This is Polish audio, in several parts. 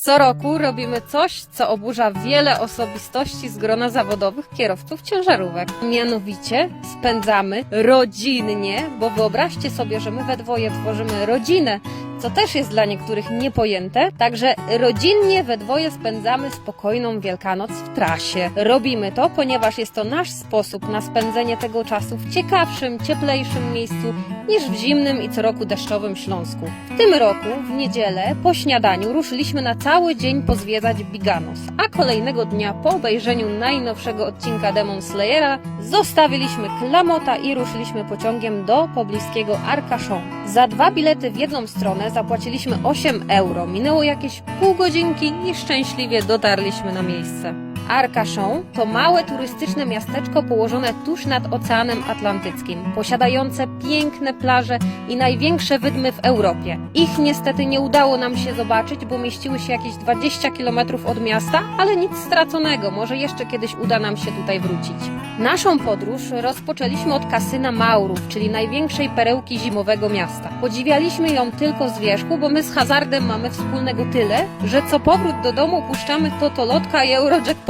Co roku robimy coś, co oburza wiele osobistości z grona zawodowych kierowców ciężarówek. Mianowicie spędzamy rodzinnie, bo wyobraźcie sobie, że my we dwoje tworzymy rodzinę, co też jest dla niektórych niepojęte. Także rodzinnie we dwoje spędzamy spokojną Wielkanoc w trasie. Robimy to, ponieważ jest to nasz sposób na spędzenie tego czasu w ciekawszym, cieplejszym miejscu niż w zimnym i co roku deszczowym Śląsku. W tym roku, w niedzielę, po śniadaniu ruszyliśmy na cały dzień pozwiedzać Biganos, a kolejnego dnia po obejrzeniu najnowszego odcinka Demon Slayera zostawiliśmy Klamota i ruszyliśmy pociągiem do pobliskiego Arcachon. Za dwa bilety w jedną stronę zapłaciliśmy 8 euro. Minęło jakieś pół godzinki i szczęśliwie dotarliśmy na miejsce. Arcachon to małe turystyczne miasteczko położone tuż nad Oceanem Atlantyckim, posiadające piękne plaże i największe wydmy w Europie. Ich niestety nie udało nam się zobaczyć, bo mieściły się jakieś 20 km od miasta, ale nic straconego, może jeszcze kiedyś uda nam się tutaj wrócić. Naszą podróż rozpoczęliśmy od kasyna Maurów, czyli największej perełki zimowego miasta. Podziwialiśmy ją tylko z wierzchu, bo my z hazardem mamy wspólnego tyle, że co powrót do domu puszczamy totolotka i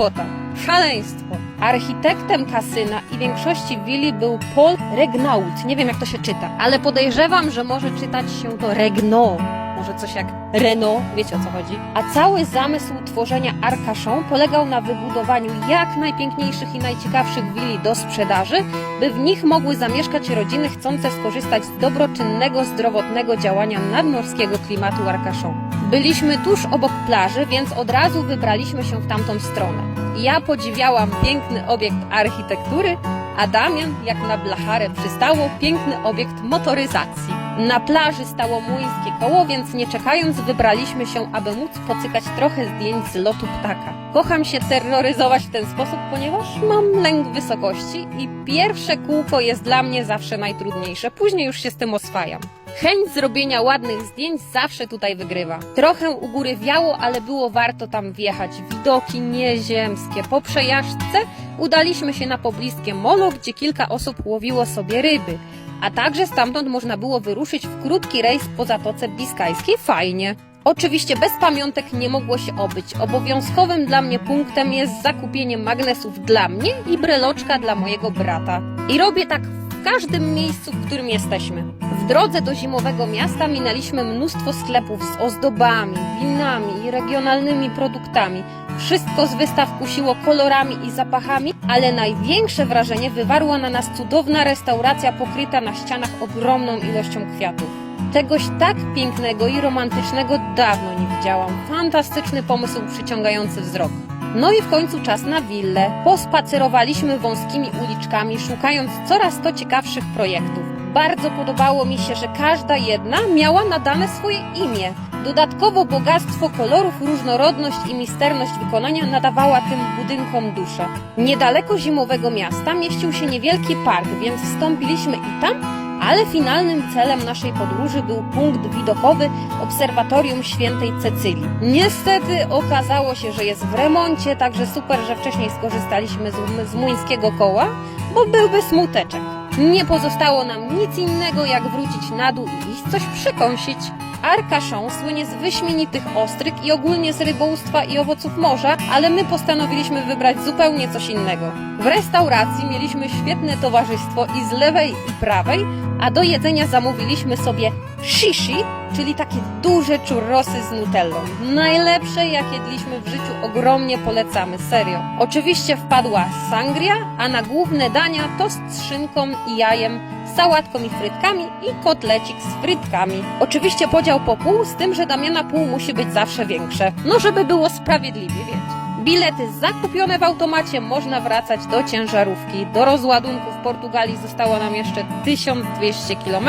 Eurojackpota. Szaleństwo! Architektem kasyna i większości willi był Paul Regnault. Nie wiem jak to się czyta, ale podejrzewam, że może czytać się to Regnault. Może coś jak Renault, wiecie o co chodzi. A cały zamysł tworzenia Arcachon polegał na wybudowaniu jak najpiękniejszych i najciekawszych willi do sprzedaży, by w nich mogły zamieszkać rodziny chcące skorzystać z dobroczynnego, zdrowotnego działania nadmorskiego klimatu Arcachon. Byliśmy tuż obok plaży, więc od razu wybraliśmy się w tamtą stronę. Ja podziwiałam piękny obiekt architektury, a Damian, jak na blacharę przystało, piękny obiekt motoryzacji. Na plaży stało młyńskie koło, więc nie czekając wybraliśmy się, aby móc pocykać trochę zdjęć z lotu ptaka. Kocham się terroryzować w ten sposób, ponieważ mam lęk wysokości i pierwsze kółko jest dla mnie zawsze najtrudniejsze, później już się z tym oswajam. Chęć zrobienia ładnych zdjęć zawsze tutaj wygrywa. Trochę u góry wiało, ale było warto tam wjechać. Widoki nieziemskie. Po przejażdżce udaliśmy się na pobliskie molo, gdzie kilka osób łowiło sobie ryby. A także stamtąd można było wyruszyć w krótki rejs po Zatoce Biskajskiej. Fajnie. Oczywiście bez pamiątek nie mogło się obyć. Obowiązkowym dla mnie punktem jest zakupienie magnesów dla mnie i breloczka dla mojego brata. I robię tak w każdym miejscu, w którym jesteśmy. W drodze do zimowego miasta minęliśmy mnóstwo sklepów z ozdobami, winami i regionalnymi produktami. Wszystko z wystaw kusiło kolorami i zapachami, ale największe wrażenie wywarła na nas cudowna restauracja pokryta na ścianach ogromną ilością kwiatów. Czegoś tak pięknego i romantycznego dawno nie widziałam. Fantastyczny pomysł przyciągający wzrok. No i w końcu czas na willę. Pospacerowaliśmy wąskimi uliczkami, szukając coraz to ciekawszych projektów. Bardzo podobało mi się, że każda jedna miała nadane swoje imię. Dodatkowo bogactwo kolorów, różnorodność i misterność wykonania nadawała tym budynkom duszę. Niedaleko zimowego miasta mieścił się niewielki park, więc wstąpiliśmy i tam, ale finalnym celem naszej podróży był punkt widokowy Obserwatorium Świętej Cecylii. Niestety okazało się, że jest w remoncie, także super, że wcześniej skorzystaliśmy z, z młyńskiego koła, bo byłby smuteczek. Nie pozostało nam nic innego, jak wrócić na dół i iść coś przykąsić. Arcachon słynie z wyśmienitych ostryg i ogólnie z rybołówstwa i owoców morza, ale my postanowiliśmy wybrać zupełnie coś innego. W restauracji mieliśmy świetne towarzystwo i z lewej i prawej, a do jedzenia zamówiliśmy sobie shishi, czyli takie duże churrosy z nutellą. Najlepsze jak jedliśmy w życiu, ogromnie polecamy, serio. Oczywiście wpadła sangria, a na główne dania tost z szynką i jajem, sałatką i frytkami i kotlecik z frytkami. Oczywiście podział po pół, z tym, że Damiana pół musi być zawsze większe. No żeby było sprawiedliwie, wiecie. Bilety zakupione w automacie, można wracać do ciężarówki. Do rozładunku w Portugalii zostało nam jeszcze 1200 km,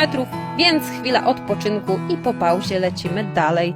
więc chwila odpoczynku i po pauzie lecimy dalej.